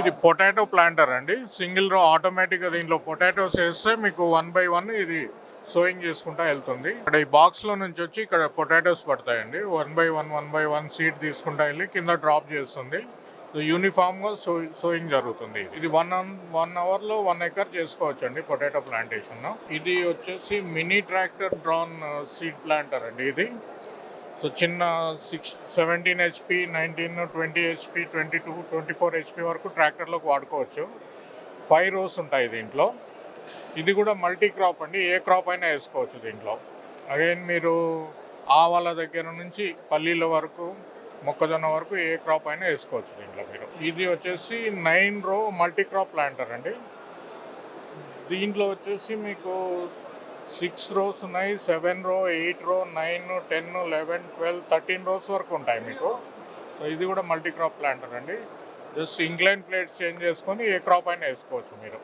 ఇది potato planter అండి. Single రో ఆటోమేటిక్గా దీంట్లో పొటాటోస్ వేస్తే మీకు వన్ బై వన్ ఇది సోయింగ్ చేసుకుంటా వెళ్తుంది. ఇక్కడ ఈ బాక్స్లో నుంచి వచ్చి ఇక్కడ పొటాటోస్ పడతాయండి. One by one one by one seat తీసుకుంటా వెళ్ళి కింద డ్రాప్ చేస్తుంది. యూనిఫామ్గా సో సోయింగ్ జరుగుతుంది ఇది. వన్ వన్ అవర్లో వన్ ఎకర్ చేసుకోవచ్చు అండి పొటాటో ప్లాంటేషన్ ఇది వచ్చేసి mini tractor drawn seed planter అండి ఇది. సో చిన్న six seventeen HP nineteen twenty HP twenty two twenty four HP వరకు ట్రాక్టర్లోకి వాడుకోవచ్చు. ఫైవ్ రోస్ ఉంటాయి దీంట్లో. ఇది కూడా మల్టీ క్రాప్ అండి. ఏ క్రాప్ అయినా వేసుకోవచ్చు దీంట్లో. అగైన్ మీరు ఆవాల దగ్గర నుంచి పల్లీల వరకు మొక్కజొన్న వరకు ఏ క్రాప్ అయినా వేసుకోవచ్చు దీంట్లో మీరు. ఇది వచ్చేసి నైన్ రో మల్టీ క్రాప్ ప్లాంటర్ అండి. దీంట్లో వచ్చేసి మీకు సిక్స్ రోస్ ఉన్నాయి seven row eight row nine ten eleven twelve thirteen rows వరకు ఉంటాయి మీకు. ఇది కూడా మల్టీ క్రాప్ ప్లాంటర్ అండి. జస్ట్ ఇంక్లైన్ ప్లేట్స్ చేంజ్ చేసుకొని ఏ క్రాప్ అయినా వేసుకోవచ్చు మీరు.